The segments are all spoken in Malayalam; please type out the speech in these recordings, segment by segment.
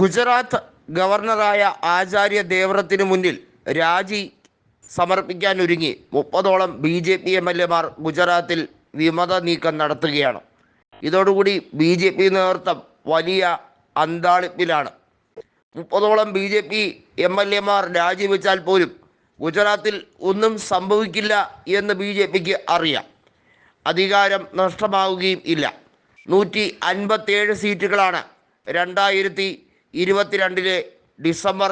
ഗുജറാത്ത് ഗവർണറായ ആചാര്യ ദേവ്രത്തിനു മുന്നിൽ രാജി സമർപ്പിക്കാൻ ഒരുങ്ങി മുപ്പതോളം B J P M L എമാർ ഗുജറാത്തിൽ വിമത നീക്കം നടത്തുകയാണ്. ഇതോടുകൂടി ബി ജെ പി നേതൃത്വം വലിയ അന്താളിപ്പിലാണ്. മുപ്പതോളം B J P M L എമാർ രാജിവെച്ചാൽ പോലും ഗുജറാത്തിൽ ഒന്നും സംഭവിക്കില്ല എന്ന് ബി ജെ പിക്ക് അറിയാം. അധികാരം നഷ്ടമാവുകയും ഇല്ല. നൂറ്റി അൻപത്തേഴ് സീറ്റുകളാണ് രണ്ടായിരത്തി ഇരുപത്തിരണ്ടിലെ ഡിസംബർ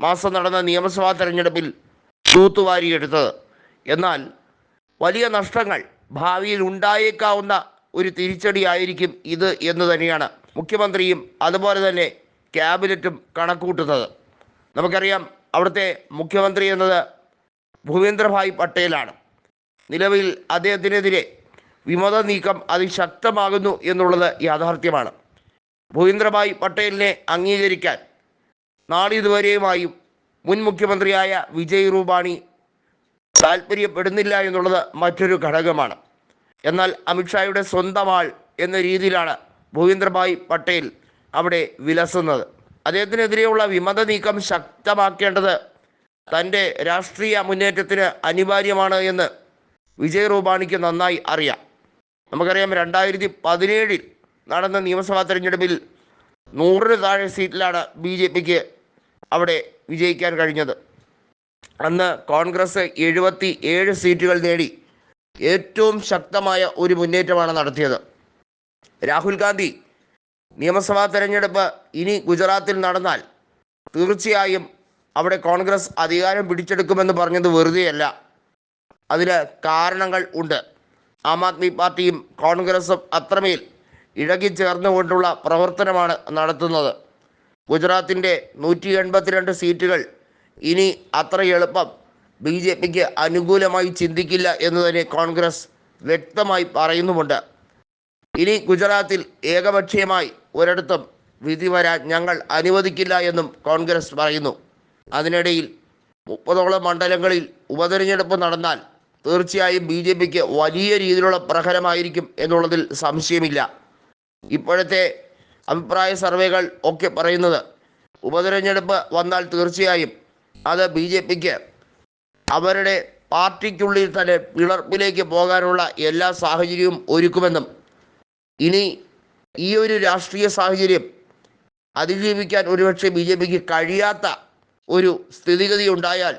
മാസം നടന്ന നിയമസഭാ തെരഞ്ഞെടുപ്പിൽ തൂത്തുവാരിയെടുത്തത്. എന്നാൽ വലിയ നഷ്ടങ്ങൾ ഭാവിയിൽ ഉണ്ടായേക്കാവുന്ന ഒരു തിരിച്ചടിയായിരിക്കും ഇത് എന്ന് തന്നെയാണ് മുഖ്യമന്ത്രിയും അതുപോലെ തന്നെ ക്യാബിനറ്റും കണക്കൂട്ടുന്നത് നമുക്കറിയാം അവിടുത്തെ മുഖ്യമന്ത്രി എന്നത് ഭൂപേന്ദ്രഭായ് പട്ടേലാണ്. നിലവിൽ അദ്ദേഹത്തിനെതിരെ വിമത നീക്കം അതിശക്തമാകുന്നു എന്നുള്ളത് യാഥാർത്ഥ്യമാണ്. ഭൂപേന്ദ്രഭായ് പട്ടേലിനെ അംഗീകരിക്കാൻ നാളിതുവരെയുമായും മുൻ മുഖ്യമന്ത്രിയായ വിജയ് റൂപാണി താല്പര്യപ്പെടുന്നില്ല എന്നുള്ളത് മറ്റൊരു ഘടകമാണ്. എന്നാൽ അമിത്ഷായുടെ സ്വന്തം ആൾ എന്ന രീതിയിലാണ് ഭൂപീന്ദ്രഭായ് പട്ടേൽ അവിടെ വിലസുന്നത്. അദ്ദേഹത്തിനെതിരെയുള്ള വിമത നീക്കം ശക്തമാക്കേണ്ടത് തന്റെ രാഷ്ട്രീയ മുന്നേറ്റത്തിന് അനിവാര്യമാണ് എന്ന് വിജയ് റൂപാണിക്ക് നന്നായി അറിയാം. നമുക്കറിയാം രണ്ടായിരത്തി പതിനേഴിൽ നടന്ന നിയമസഭാ തെരഞ്ഞെടുപ്പിൽ നൂറിന് താഴെ സീറ്റിലാണ് ബി ജെ പിക്ക് അവിടെ വിജയിക്കാൻ കഴിഞ്ഞത്. അന്ന് കോൺഗ്രസ് എഴുപത്തി ഏഴ് സീറ്റുകൾ നേടി ഏറ്റവും ശക്തമായ ഒരു മുന്നേറ്റമാണ് നടത്തിയത്. രാഹുൽ ഗാന്ധി നിയമസഭാ തെരഞ്ഞെടുപ്പ് ഇനി ഗുജറാത്തിൽ നടന്നാൽ തീർച്ചയായും അവിടെ കോൺഗ്രസ് അധികാരം പിടിച്ചെടുക്കുമെന്ന് പറഞ്ഞത് വെറുതെയല്ല. അതിന് കാരണങ്ങൾ ഉണ്ട്. ആം ആദ്മി പാർട്ടിയും കോൺഗ്രസും അത്രമേൽ ഇഴകിച്ചേർന്നുകൊണ്ടുള്ള പ്രവർത്തനമാണ് നടത്തുന്നത്. ഗുജറാത്തിന്റെ നൂറ്റി എൺപത്തിരണ്ട് സീറ്റുകൾ ഇനി അത്ര എളുപ്പം ബി ജെ പിക്ക് അനുകൂലമായി ചിന്തിക്കില്ല എന്ന് തന്നെ കോൺഗ്രസ് വ്യക്തമായി പറയുന്നുമുണ്ട്. ഇനി ഗുജറാത്തിൽ ഏകപക്ഷീയമായി ഒരിടത്തും വിധി വരാൻ ഞങ്ങൾ അനുവദിക്കില്ല എന്നും കോൺഗ്രസ് പറയുന്നു. അതിനിടയിൽ മുപ്പതോളം മണ്ഡലങ്ങളിൽ ഉപതെരഞ്ഞെടുപ്പ് നടന്നാൽ തീർച്ചയായും ബി വലിയ രീതിയിലുള്ള പ്രഹരമായിരിക്കും എന്നുള്ളതിൽ സംശയമില്ല. ഇപ്പോഴത്തെ അഭിപ്രായ സർവേകൾ ഒക്കെ പറയുന്നത് ഉപതെരഞ്ഞെടുപ്പ് വന്നാൽ തീർച്ചയായും അത് ബി ജെ പിക്ക് അവരുടെ പാർട്ടിക്കുള്ളിൽ തന്നെ പിളർപ്പിലേക്ക് പോകാനുള്ള എല്ലാ സാഹചര്യവും ഒരുക്കുമെന്നും ഇനി ഈ ഒരു രാഷ്ട്രീയ സാഹചര്യം അതിജീവിക്കാൻ ഒരുപക്ഷെ ബി ജെ പിക്ക് കഴിയാത്ത ഒരു സ്ഥിതിഗതി ഉണ്ടായാൽ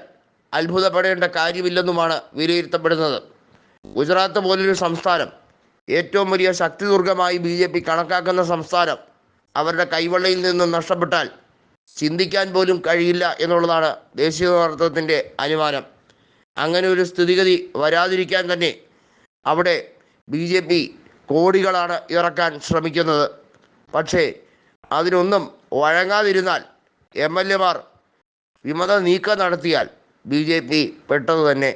അത്ഭുതപ്പെടേണ്ട കാര്യമില്ലെന്നുമാണ് വിലയിരുത്തപ്പെടുന്നത്. ഗുജറാത്ത് പോലൊരു സംസ്ഥാനം ഏറ്റവും വലിയ ശക്തിദുർഗമായി ബി ജെ പി കണക്കാക്കുന്ന സംസ്ഥാനം അവരുടെ കൈവെള്ളയിൽ നിന്ന് നഷ്ടപ്പെട്ടാൽ ചിന്തിക്കാൻ പോലും കഴിയില്ല എന്നുള്ളതാണ് ദേശീയ നേതൃത്വത്തിന്റെ അനുമാനം. അങ്ങനെ ഒരു സ്ഥിതിഗതി വരാതിരിക്കാൻ തന്നെ അവിടെ ബി ജെ പി കോടികളാണ് ഇറക്കാൻ ശ്രമിക്കുന്നത്. പക്ഷേ അതിനൊന്നും വഴങ്ങാതിരുന്നാൽ എം എൽ എമാർ വിമത നീക്കം നടത്തിയാൽ ബി ജെ പി പെട്ടത് തന്നെ